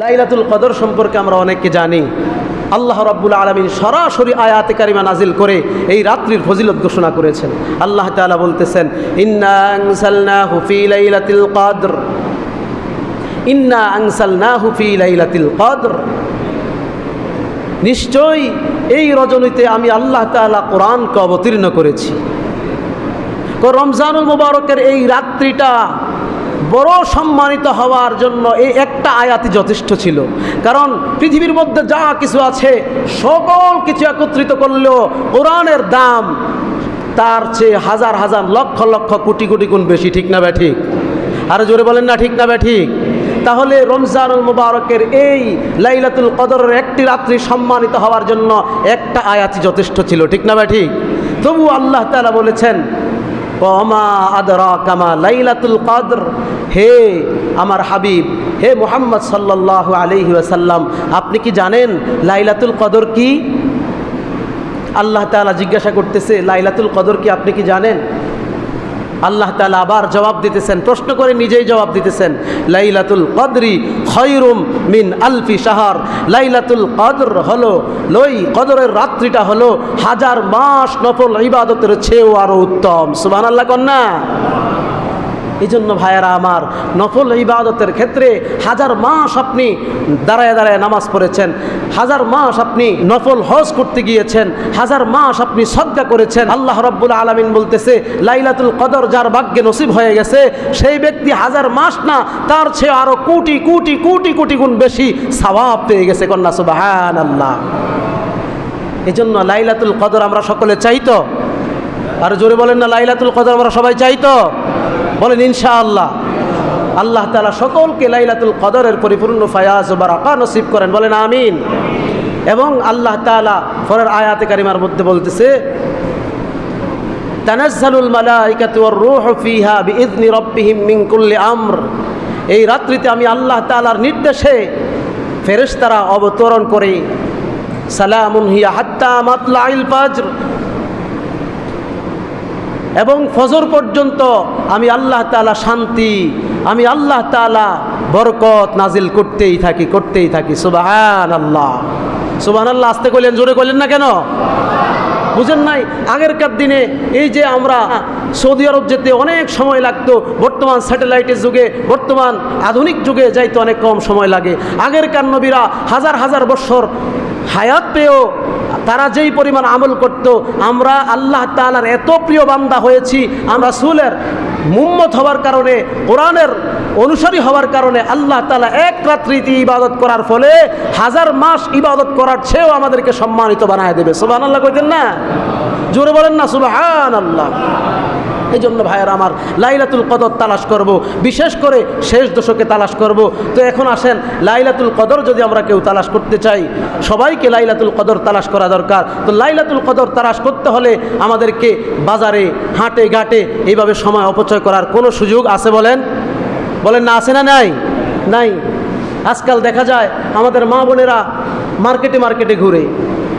লাইলাতুল কদর সম্পর্কে আমরা অনেককে জানি। আল্লাহ রাব্বুল আলমিন সরাসরি আয়াতে কারিমা নাজিল করে এই রাত্রির ফজিলত ঘোষণা করেছেন। আল্লাহ তাআলা বলতেছেন, ইন্না আনসালনাহু ফি লাইলাতিল কদর। ইন্না আনসালনাহু ফি লাইলাতিল কদর। নিশ্চয়ই এই রজনীতে আমি আল্লাহ তাআলা কোরআনকে অবতীর্ণ করেছি। রমজানুল মুবারকের এই রাত্রিটা বড় সম্মানিত হওয়ার জন্য এই একটা আয়াতই যথেষ্ট ছিল। কারণ পৃথিবীর মধ্যে যা কিছু আছে, সকল কিছু একত্রিত করলেও কোরআনের দাম তার চেয়ে হাজার হাজার লক্ষ লক্ষ কোটি কোটি গুণ বেশি, ঠিক না ব্যা ঠিক? আরও জোরে বলেন না ঠিক না ব্যা ঠিক? তাহলে রমজানুল মুবারকের এই লাইলাতুল কদরের একটি রাত্রি সম্মানিত হওয়ার জন্য একটা আয়াতই যথেষ্ট ছিল, ঠিক না ব্যা ঠিক? তবু আল্লাহ তালা বলেছেন ওমা আদরা কামা লাইলাতুল কদর। হে আমার হাবিব, হে মোহাম্মদ সাল্লাহ আলহি ওয়াসাল্লাম, আপনি কি জানেন লাইলাতুল কদর কি? আল্লাহ তালা জিজ্ঞাসা করতেছে, লাইলাতুল কদর কি আপনি কি জানেন? আল্লাহ তালা আবার জবাব দিতেছেন, প্রশ্ন করে নিজেই জবাব দিতেছেন, লাইলাতুল কদরি খয়রুম মিন আলফি শাহর। লাইলাতুল কদর হলো, লই কদরের রাত্রিটা হলো হাজার মাস নফল ইবাদতের চেয়েও আরও উত্তম। সুবান আল্লাহ কন্যা? এই জন্য ভাইয়েরা আমার নফল ইবাদতের ক্ষেত্রে হাজার মাস আপনি দাঁড়ায় দাঁড়ায় নামাজ পড়েছেন, হাজার মাস আপনি নফল হজ করতে গিয়েছেন, হাজার মাস আপনি সদ্গা করেছেন। আল্লাহ রব্বুল আলমিন বলতেছে, লাইলাতুল কদর যার ভাগ্যে নসিব হয়ে গেছে, সেই ব্যক্তি হাজার মাস না, তার চেয়ে আরও কোটি কোটি কোটি কোটি গুণ বেশি স্বভাব পেয়ে গেছে কন্যা সুবাহান আল্লাহ এই জন্য লাইলাতুল কদর আমরা সকলে চাইতো আর জোরে বলেন না, লাইলাতুল কদর আমরা সবাই চাইতো বলেন, ইনশাআল্লাহ। আল্লাহ তালা সকলকে লাইলাতুল কদরের পরিপূর্ণ ফায়াজ ও বারাকা নসিব করেন। বলেন, আমিন। এবং আল্লাহ তালা ফরের আয়াতে কারিমার মধ্যে বলতেছে, তানাজ্জালুল মালাইকাতু ওয়ার রূহু ফিহা বিইذনি রাব্বিহিম মিন কুল্লি আমর। এই রাত্রিতে আমি আল্লাহ তাআলার নির্দেশে ফেরেশতারা অবতরণ করে। সালামুন হিয়া হাত্তা মাতলাইল ফাজর। এবং ফজর পর্যন্ত আমি আল্লাহ তাআলা শান্তি, আমি আল্লাহ তাআলা বরকত নাজিল করতেই থাকি করতেই থাকি। সুবাহান আল্লাহ সুবাহান আল্লাহ আসতে করলেন জোরে করলেন না কেন? বুঝেন নাই? আগেরকার দিনে এই যে আমরা সৌদি আরব যেতে অনেক সময় লাগতো, বর্তমান স্যাটেলাইটের যুগে, বর্তমান আধুনিক যুগে যাইতে অনেক কম সময় লাগে। আগেরকার নবীরা হাজার হাজার বছর হায়াত পেয়েও তারা যেই পরিমাণ আমল করত, আমরা আল্লাহ তালার এত প্রিয় বান্দা হয়েছি, আমরা সুলের মুম্মত হওয়ার কারণে, কোরআনের অনুসারী হওয়ার কারণে আল্লাহ তালা এক রাত্রিতে ইবাদত করার ফলে হাজার মাস ইবাদত করার চেয়েও আমাদেরকে সম্মানিত বানায় দেবে। সুবাহ আল্লাহ কইতেন না? জোরে বলেন না সুবাহান আল্লাহ এই জন্য ভাইয়ের আমার লাইলাতুল কদর তালাশ করব। বিশেষ করে শেষ দশকে তালাশ করব। তো এখন আসেন, লাইলাতুল কদর যদি আমরা কেউ তালাশ করতে চাই, সবাইকে লাইলাতুল কদর তালাশ করা দরকার। তো লাইলাতুল কদর তালাশ করতে হলে আমাদেরকে বাজারে, হাটে, ঘাটে এইভাবে সময় অপচয় করার কোনো সুযোগ আছে বলেন? বলেন না, আছে না নাই? নাই। আজকাল দেখা যায় আমাদের মা বোনেরা মার্কেটে মার্কেটে ঘুরে।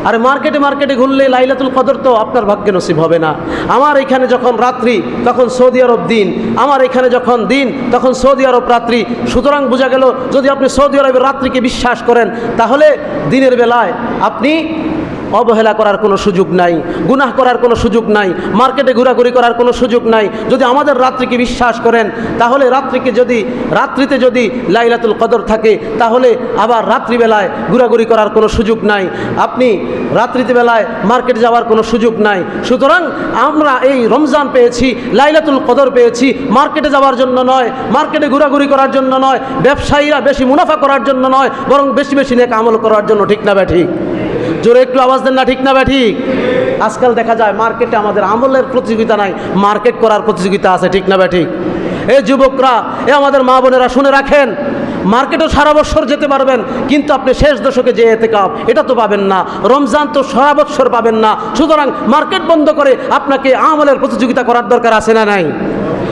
আর মার্কেটে মার্কেটে ঘুরলে লাইলাতুল কদর তো আপনার ভাগ্যে নসিব হবে না। আমার এখানে যখন রাত্রি, তখন সৌদি আরব দিন। আমার এখানে যখন দিন, তখন সৌদি আরব রাত্রি। সুতরাং বোঝা গেল, যদি আপনি সৌদি আরবের রাত্রিকে বিশ্বাস করেন, তাহলে দিনের বেলায় আপনি অবহেলা করার কোনো সুযোগ নাই, গুনাহ করার কোনো সুযোগ নাই, মার্কেটে ঘোরাঘুরি করার কোনো সুযোগ নাই। যদি আমাদের রাত্রিকে বিশ্বাস করেন, তাহলে রাত্রিকে যদি, রাত্রিতে যদি লাইলাতুল কদর থাকে, তাহলে আবার রাত্রিবেলায় ঘোরাঘুরি করার কোনো সুযোগ নাই। আপনি রাত্রিতে বেলায় মার্কেটে যাওয়ার কোনো সুযোগ নাই। সুতরাং আমরা এই রমজান পেয়েছি, লাইলাতুল কদর পেয়েছি, মার্কেটে যাওয়ার জন্য নয়, মার্কেটে ঘোরাঘুরি করার জন্য নয়, ব্যবসায়ীরা বেশি মুনাফা করার জন্য নয়, বরং বেশি বেশি নেক আমল করার জন্য, ঠিক না ঠিক? জোরে একটু আওয়াজ দেন না, ঠিক না ঠিক? আজকাল দেখা যায় মার্কেটে আমাদের আমলের প্রতিযোগিতা নাই, মার্কেট করার প্রতিযোগিতা আছে, ঠিক না ঠিক? এই যুবকরা, এ আমাদের মা বোনেরা, শুনে রাখেন, মার্কেটও সারা বছর যেতে পারবেন, কিন্তু আপনি শেষ দশকে যে এতে কাপ এটা তো পাবেন না, রমজান তো সারা বছর পাবেন না, সুতরাং মার্কেট বন্ধ করে আপনাকে আমলের প্রতিযোগিতা করার দরকার আছে না নাই?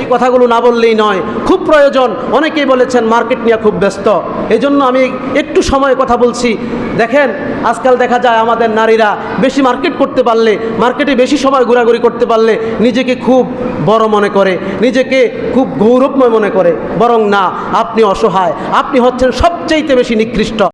কথাগুলো না বললেই নয়। খুব প্রয়োজন। অনেকেই বলেছেন মার্কেট নিয়ে খুব ব্যস্ত। এই জন্য আমি একটু সময় কথা বলছি। দেখেন, আজকাল দেখা যায় আমাদের নারীরা বেশি মার্কেট করতে পারলে, মার্কেটে বেশি সময় ঘোরাঘুরি করতে পারলে নিজেকে খুব বড় মনে করে, নিজেকে খুব গৌরবময় মনে করে। বরং না, আপনি অসহায়। আপনি হচ্ছেন সবচাইতে বেশি নিকৃষ্ট।